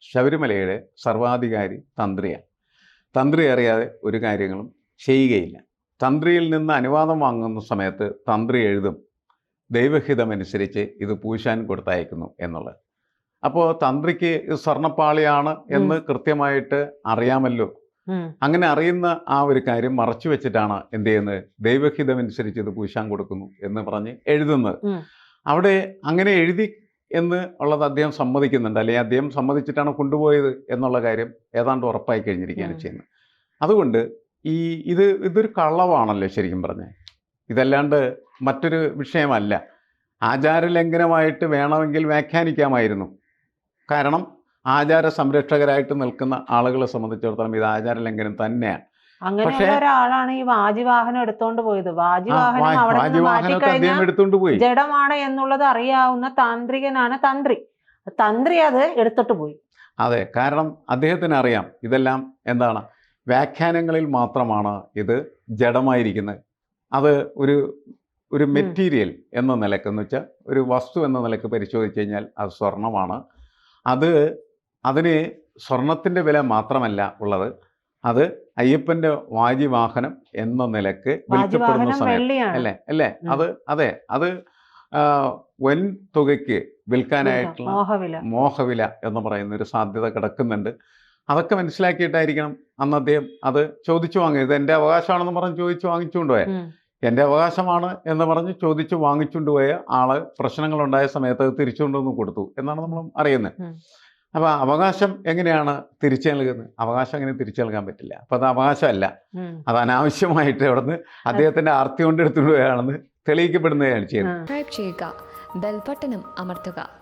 ശബരിമലയുടെ സർവാധികാരി തന്ത്രിയാണ്. തന്ത്രി അറിയാതെ ഒരു കാര്യങ്ങളും ചെയ്യുകയില്ല. തന്ത്രിയിൽ നിന്ന് അനുവാദം വാങ്ങുന്ന സമയത്ത് തന്ത്രി എഴുതും ദൈവഹിതമനുസരിച്ച് ഇത് പൂശാൻ കൊടുത്തയക്കുന്നു എന്നുള്ളത്. അപ്പോൾ തന്ത്രിക്ക് ഇത് സ്വർണപ്പാളിയാണ് എന്ന് കൃത്യമായിട്ട് അറിയാമല്ലോ. അങ്ങനെ അറിയുന്ന ആ ഒരു കാര്യം മറച്ചു വെച്ചിട്ടാണ് എന്ത് ചെയ്യുന്നത് ദൈവഹിതമനുസരിച്ച് ഇത് പൂശാൻ കൊടുക്കുന്നു എന്ന് പറഞ്ഞ് എഴുതുന്നത്. അവിടെ അങ്ങനെ എഴുതി എന്ന് ഉള്ളത് അദ്ദേഹം സമ്മതിക്കുന്നുണ്ട്. അല്ലെങ്കിൽ അദ്ദേഹം സമ്മതിച്ചിട്ടാണ് കൊണ്ടുപോയത് എന്നുള്ള കാര്യം ഏതാണ്ട് ഉറപ്പായി കഴിഞ്ഞിരിക്കുകയാണ് ചെയ്യുന്നത്. അതുകൊണ്ട് ഈ ഇത് ഇതൊരു കള്ളവാണല്ലോ ശരിക്കും പറഞ്ഞാൽ? ഇതല്ലാണ്ട് മറ്റൊരു വിഷയമല്ല. ആചാരലംഘനമായിട്ട് വേണമെങ്കിൽ വ്യാഖ്യാനിക്കാമായിരുന്നു. കാരണം ആചാര സംരക്ഷകരായിട്ട് നിൽക്കുന്ന ആളുകളെ സംബന്ധിച്ചിടത്തോളം ഇത് ആചാരലംഘനം തന്നെയാണ്. അങ്ങനെയുള്ള ഒരാളാണ് ഈ വാജിവാഹനം എടുത്തോണ്ട് പോയത്. വാജിവാഹനം അവിടെ എടുത്തുകൊണ്ട് പോയി. ജഡമാണ് എന്നുള്ളത് അറിയാവുന്ന താന്ത്രികനാണ് തന്ത്രി. തന്ത്രി അത് എടുത്തിട്ട് പോയി. അതെ കാരണം അദ്ദേഹത്തിന് അറിയാം ഇതെല്ലാം എന്താണ്. വ്യാഖ്യാനങ്ങളിൽ മാത്രമാണ് ഇത് ജഡമായിരിക്കുന്നത്. അത് ഒരു ഒരു മെറ്റീരിയൽ എന്ന നിലയ്ക്ക് എന്ന് വെച്ചാൽ ഒരു വസ്തു എന്ന നിലയ്ക്ക് പരിശോധിച്ച് കഴിഞ്ഞാൽ അത് സ്വർണമാണ്. അത് അതിന് സ്വർണത്തിന്റെ വില മാത്രമല്ല ഉള്ളത്. അത് അയ്യപ്പന്റെ വാജിവാഹനം എന്ന നിലയ്ക്ക് വിൽക്കപ്പെടുന്ന സമയം. അല്ലെ? അല്ലെ? അത് അതെ. അത് വൻ തുകയ്ക്ക് വിൽക്കാനായിട്ടുള്ള മോഹവില. മോഹവില എന്ന് പറയുന്ന ഒരു സാധ്യത കിടക്കുന്നുണ്ട്. അതൊക്കെ മനസ്സിലാക്കിയിട്ടായിരിക്കണം അന്ന് അദ്ദേഹം അത് ചോദിച്ചു വാങ്ങി ഇത് എന്റെ അവകാശമാണെന്ന് പറഞ്ഞ് ചോദിച്ചു വാങ്ങിച്ചുകൊണ്ട് പോയ. എന്റെ അവകാശമാണ് എന്ന് പറഞ്ഞ് ചോദിച്ചു വാങ്ങിച്ചുകൊണ്ട് പോയ പ്രശ്നങ്ങൾ ഉണ്ടായ സമയത്ത് അത് തിരിച്ചുകൊണ്ടുവന്ന് കൊടുത്തു എന്നാണ് നമ്മൾ അറിയുന്നത്. അപ്പോൾ അവകാശം എങ്ങനെയാണ് തിരിച്ചു നൽകുന്നത്? അവകാശം അങ്ങനെ തിരിച്ചു നൽകാൻ പറ്റില്ല. അപ്പോൾ അത് അവകാശമല്ല. അത് അനാവശ്യമായിട്ട് അവിടുന്ന് അദ്ദേഹത്തിന്റെ ആർത്തി കൊണ്ട് എടുത്തുകൊണ്ട് പോയാണെന്ന് തെളിയിക്കപ്പെടുന്നതാണ് ചെയ്യുന്നത്. ചെയ്യുക. ബെൽബട്ടനും അമർത്തുക.